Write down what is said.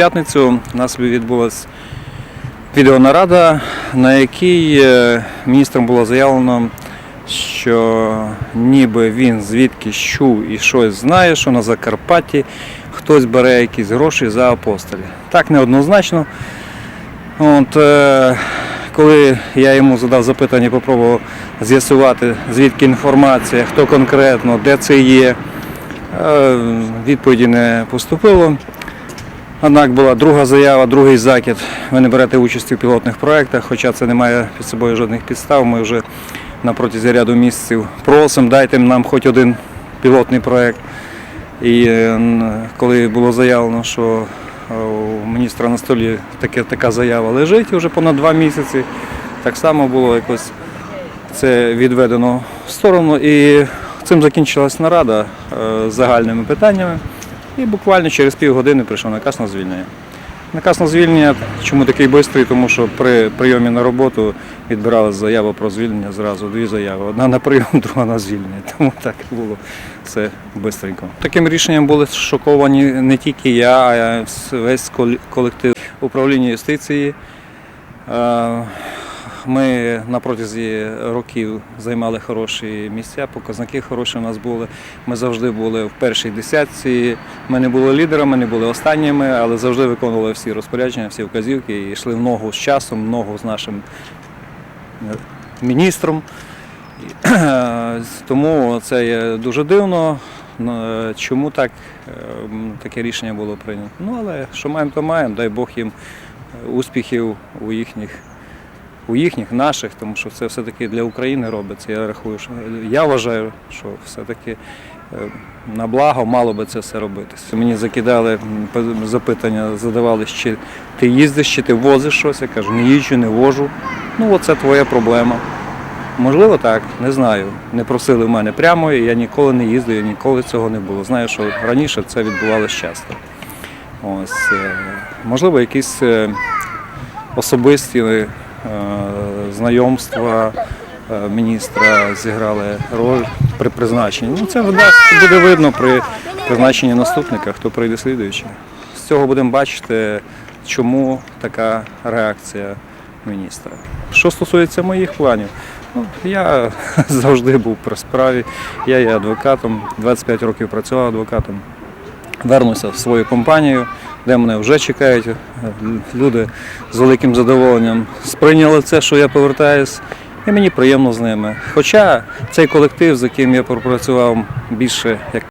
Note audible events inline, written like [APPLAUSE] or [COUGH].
п'ятницю у нас відбулася відеонарада, на якій е, міністром було заявлено, що ніби він звідки чув і щось знає, що на Закарпатті хтось бере якісь гроші за апостолі. Так неоднозначно. От, е, коли я йому задав запитання, попробував з'ясувати, звідки інформація, хто конкретно, де це є, е, відповіді не поступило. Однак була друга заява, другий закид. Ви не берете участь у пілотних проєктах, хоча це не має під собою жодних підстав. Ми вже на протязі ряду місяців просимо, дайте нам хоч один пілотний проєкт. І е, коли було заявлено, що е, у міністра на столі таке, така заява лежить вже понад два місяці, так само було якось це відведено в сторону. І цим закінчилась нарада е, загальними питаннями. І буквально через півгодини прийшов наказ на звільнення. Наказ на звільнення, чому такий швидкий? Тому що при прийомі на роботу відбирали заяву про звільнення зразу, дві заяви. Одна на прийом, [LAUGHS] друга на звільнення. Тому так було все швидко. Таким рішенням були шоковані не тільки я, а й весь колектив управління юстиції. Е, Ми на протязі років займали хороші місця, показники хороші у нас були. Ми завжди були в першій десятці. Ми не були лідерами, не були останніми, але завжди виконували всі розпорядження, всі вказівки і йшли в ногу з часом, в ногу з нашим е, міністром. Тому це є дуже дивно. Е, Чому так е, таке рішення було прийнято? Ну, але що маємо, то маємо. Дай Бог їм е, успіхів у їхніх, у їхніх, наших, тому що це все-таки для України робиться. Я рахую, що я вважаю, що все-таки е, на благо мало би це все робитися. Мені закидали запитання, задавали, чи ти їздиш, чи ти возиш щось. Я кажу, не їжджу, не вожу. Ну, оце твоя проблема. Можливо, так, не знаю. Не просили в мене прямо, і я ніколи не їздив, і ніколи цього не було. Знаю, що раніше це відбувалося часто. Ось, е, можливо, якісь е, особисті знайомства е, міністра зіграли роль при призначенні. Ну, це вдасть- буде видно при призначенні наступника, хто прийде слідуючий. З цього будемо бачити, чому така реакція міністра. Що стосується моїх планів, ну, я [LAUGHS] завжди був при справі. Я є адвокатом, 25 років працював адвокатом. Вернуся в свою компанію, де мене вже чекають. е, Люди з великим задоволенням сприйняли це, що я повертаюсь, і мені приємно з ними. Хоча цей колектив, з яким я пропрацював більше як